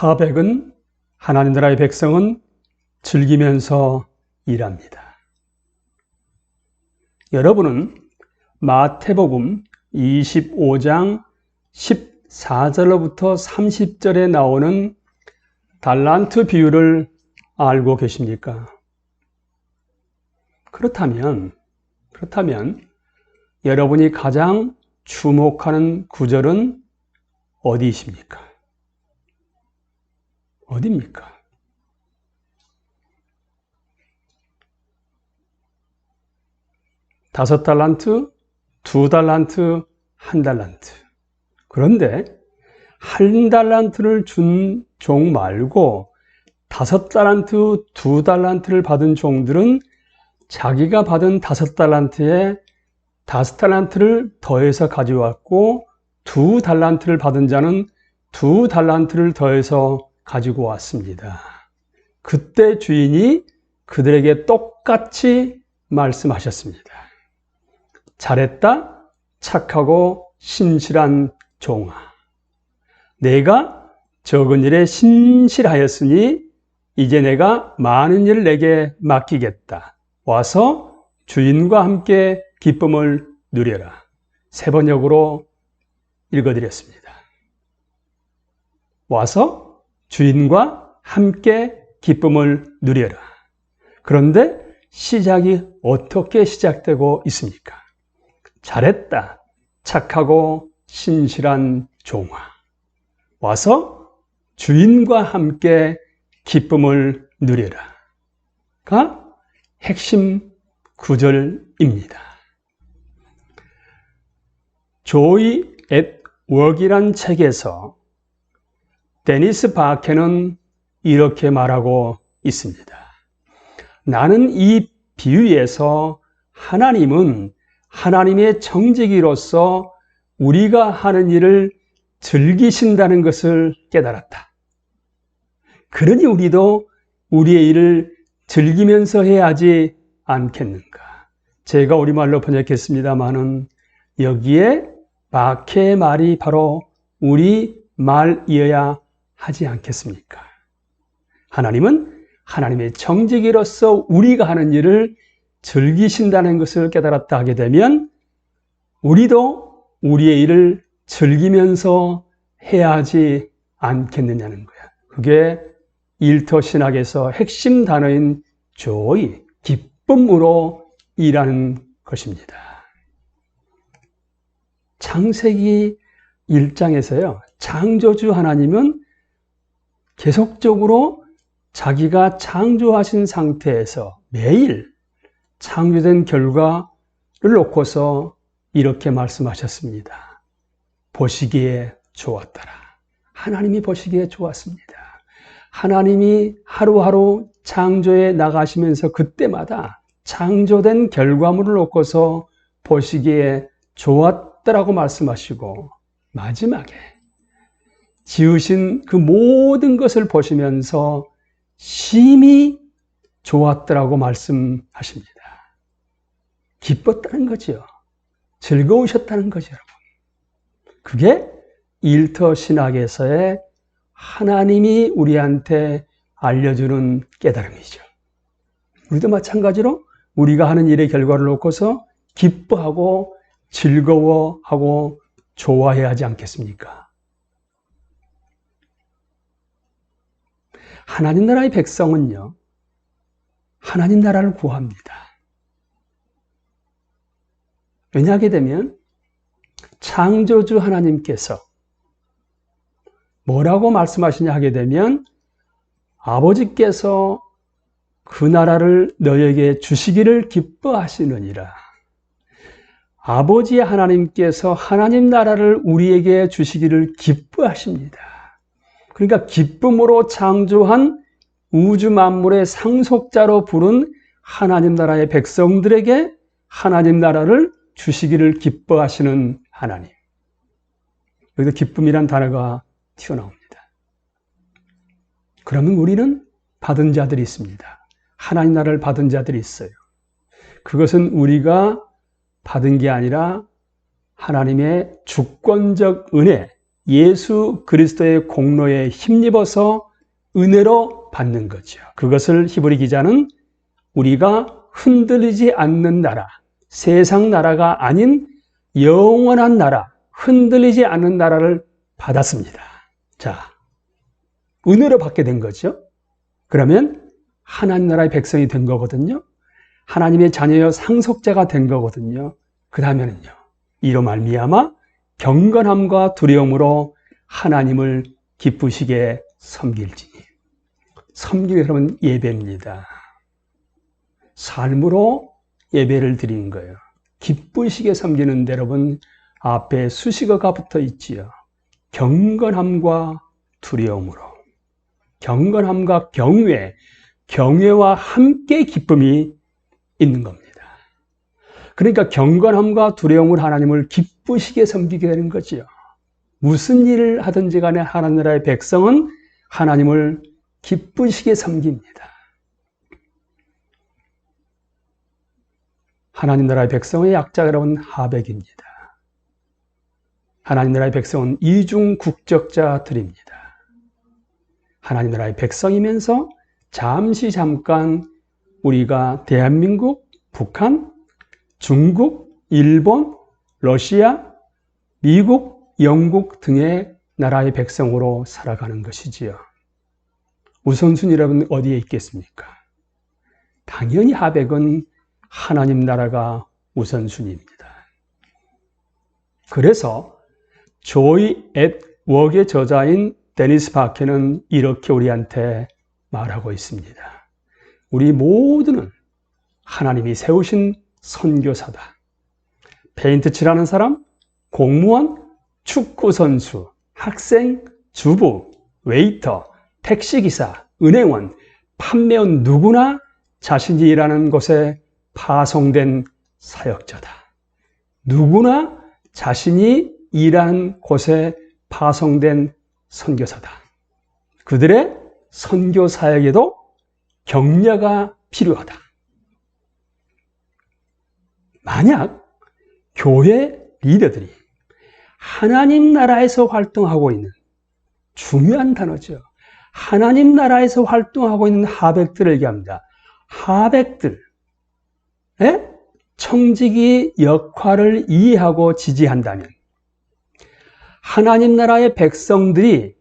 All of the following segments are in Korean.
하백은 하나님 나라의 백성은 즐기면서 일합니다. 여러분은 마태복음 25장 14절로부터 30절에 나오는 달란트 비유를 알고 계십니까? 그렇다면, 그렇다면 여러분이 가장 주목하는 구절은 어디이십니까? 어디입니까? 다섯 달란트, 두 달란트, 한 달란트. 그런데 한 달란트를 준 종 말고 다섯 달란트, 두 달란트를 받은 종들은 자기가 받은 다섯 달란트에 다섯 달란트를 더해서 가져왔고 두 달란트를 받은 자는 두 달란트를 더해서 가지고 왔습니다. 그때 주인이 그들에게 똑같이 말씀하셨습니다. 잘했다, 착하고 신실한 종아. 내가 적은 일에 신실하였으니 이제 내가 많은 일을 내게 맡기겠다. 와서 주인과 함께 기쁨을 누려라. 세 번역으로 읽어드렸습니다. 와서 주인과 함께 기쁨을 누려라. 그런데 시작이 어떻게 시작되고 있습니까? 잘했다. 착하고 신실한 종아. 와서 주인과 함께 기쁨을 누려라.가 핵심 구절입니다. 조이 앳 웍이란 책에서 데니스 바케는 이렇게 말하고 있습니다. 나는 이 비유에서 하나님은 하나님의 정직이로서 우리가 하는 일을 즐기신다는 것을 깨달았다. 그러니 우리도 우리의 일을 즐기면서 해야 하지 않겠는가. 제가 우리말로 번역했습니다마는 여기에 마케의 말이 바로 우리 말이어야 하지 않겠습니까? 하나님은 하나님의 정직이로서 우리가 하는 일을 즐기신다는 것을 깨달았다 하게 되면 우리도 우리의 일을 즐기면서 해야 하지 않겠느냐는 거야. 그게 일터 신학에서 핵심 단어인 조의, 기쁨으로 일하는 것입니다. 창세기 1장에서요, 창조주 하나님은 계속적으로 자기가 창조하신 상태에서 매일 창조된 결과를 놓고서 이렇게 말씀하셨습니다. 보시기에 좋았더라. 하나님이 보시기에 좋았습니다. 하나님이 하루하루 창조에 나가시면서 그때마다 창조된 결과물을 놓고서 보시기에 좋았더라고 말씀하시고 마지막에 지으신 그 모든 것을 보시면서 심히 좋았더라고 말씀하십니다. 기뻤다는 거죠. 즐거우셨다는 거죠, 여러분. 그게 일터 신학에서의 하나님이 우리한테 알려주는 깨달음이죠. 우리도 마찬가지로 우리가 하는 일의 결과를 놓고서 기뻐하고 즐거워하고 좋아해야 하지 않겠습니까? 하나님 나라의 백성은요, 하나님 나라를 구합니다. 왜냐하게 되면 창조주 하나님께서 뭐라고 말씀하시냐 하게 되면 아버지께서 그 나라를 너에게 주시기를 기뻐하시느니라. 아버지 하나님께서 하나님 나라를 우리에게 주시기를 기뻐하십니다. 그러니까 기쁨으로 창조한 우주 만물의 상속자로 부른 하나님 나라의 백성들에게 하나님 나라를 주시기를 기뻐하시는 하나님. 여기서 기쁨이란 단어가 튀어나옵니다. 그러면 우리는 받은 자들이 있습니다. 하나님 나라를 받은 자들이 있어요. 그것은 우리가 받은 게 아니라 하나님의 주권적 은혜, 예수 그리스도의 공로에 힘입어서 은혜로 받는 거죠. 그것을 히브리 기자는 우리가 흔들리지 않는 나라, 세상 나라가 아닌 영원한 나라, 흔들리지 않는 나라를 받았습니다. 자, 은혜로 받게 된 거죠. 그러면 하나님 나라의 백성이 된 거거든요. 하나님의 자녀여 상속자가 된 거거든요. 그 다음에는요. 이로 말미암아 경건함과 두려움으로 하나님을 기쁘시게 섬길지니. 섬기게 그러면 예배입니다. 삶으로 예배를 드리는 거예요. 기쁘시게 섬기는데 여러분 앞에 수식어가 붙어 있지요. 경건함과 두려움으로. 경건함과 경외, 경외와 함께 기쁨이 있는 겁니다. 그러니까 경건함과 두려움을 하나님을 기쁘시게 섬기게 되는 거지요. 무슨 일을 하든지 간에 하나님 나라의 백성은 하나님을 기쁘시게 섬깁니다. 하나님 나라의 백성의 여러분 하백입니다. 하나님 나라의 백성은 이중 국적자들입니다. 하나님 나라의 백성이면서 잠시 잠깐 우리가 대한민국, 북한, 중국, 일본, 러시아, 미국, 영국 등의 나라의 백성으로 살아가는 것이지요. 우선순위 여러분 어디에 있겠습니까? 당연히 하백은 하나님 나라가 우선순위입니다. 그래서 조이 앳 웍의 저자인 데니스 바케는 이렇게 우리한테 말하고 있습니다. 우리 모두는 하나님이 세우신 선교사다. 페인트 칠하는 사람, 공무원, 축구선수, 학생, 주부, 웨이터, 택시기사, 은행원, 판매원 누구나 자신이 일하는 곳에 파송된 사역자다. 누구나 자신이 일하는 곳에 파송된 선교사다. 그들의 선교 사역에도 격려가 필요하다. 만약 교회 리더들이 하나님 나라에서 활동하고 있는 중요한 단어죠. 하나님 나라에서 활동하고 있는 하백들을 얘기합니다. 하백들, 에? 청지기 역할을 이해하고 지지한다면 하나님 나라의 백성들이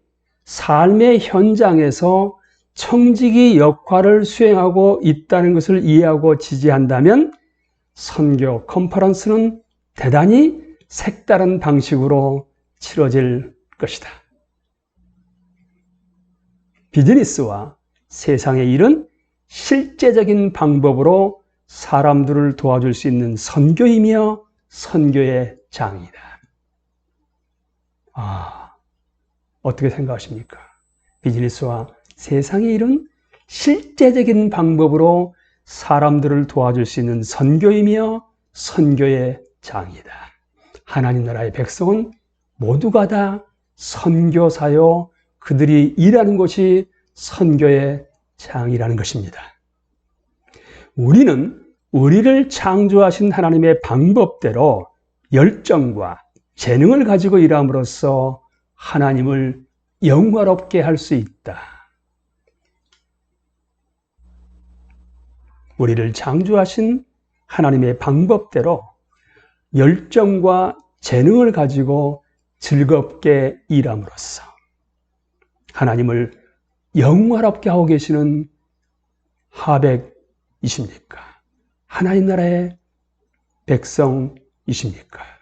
삶의 현장에서 청지기 역할을 수행하고 있다는 것을 이해하고 지지한다면 선교 컨퍼런스는 대단히 색다른 방식으로 치러질 것이다. 비즈니스와 세상의 일은 실제적인 방법으로 사람들을 도와줄 수 있는 선교이며 선교의 장이다. 아, 어떻게 생각하십니까? 비즈니스와 세상의 일은 실제적인 방법으로 사람들을 도와줄 수 있는 선교이며 선교의 장이다. 하나님 나라의 백성은 모두가 다 선교사요, 그들이 일하는 것이 선교의 장이라는 것입니다. 우리는 우리를 창조하신 하나님의 방법대로 열정과 재능을 가지고 일함으로써 하나님을 영화롭게 할 수 있다. 우리를 창조하신 하나님의 방법대로 열정과 재능을 가지고 즐겁게 일함으로써 하나님을 영화롭게 하고 계시는 하백이십니까? 하나님 나라의 백성이십니까?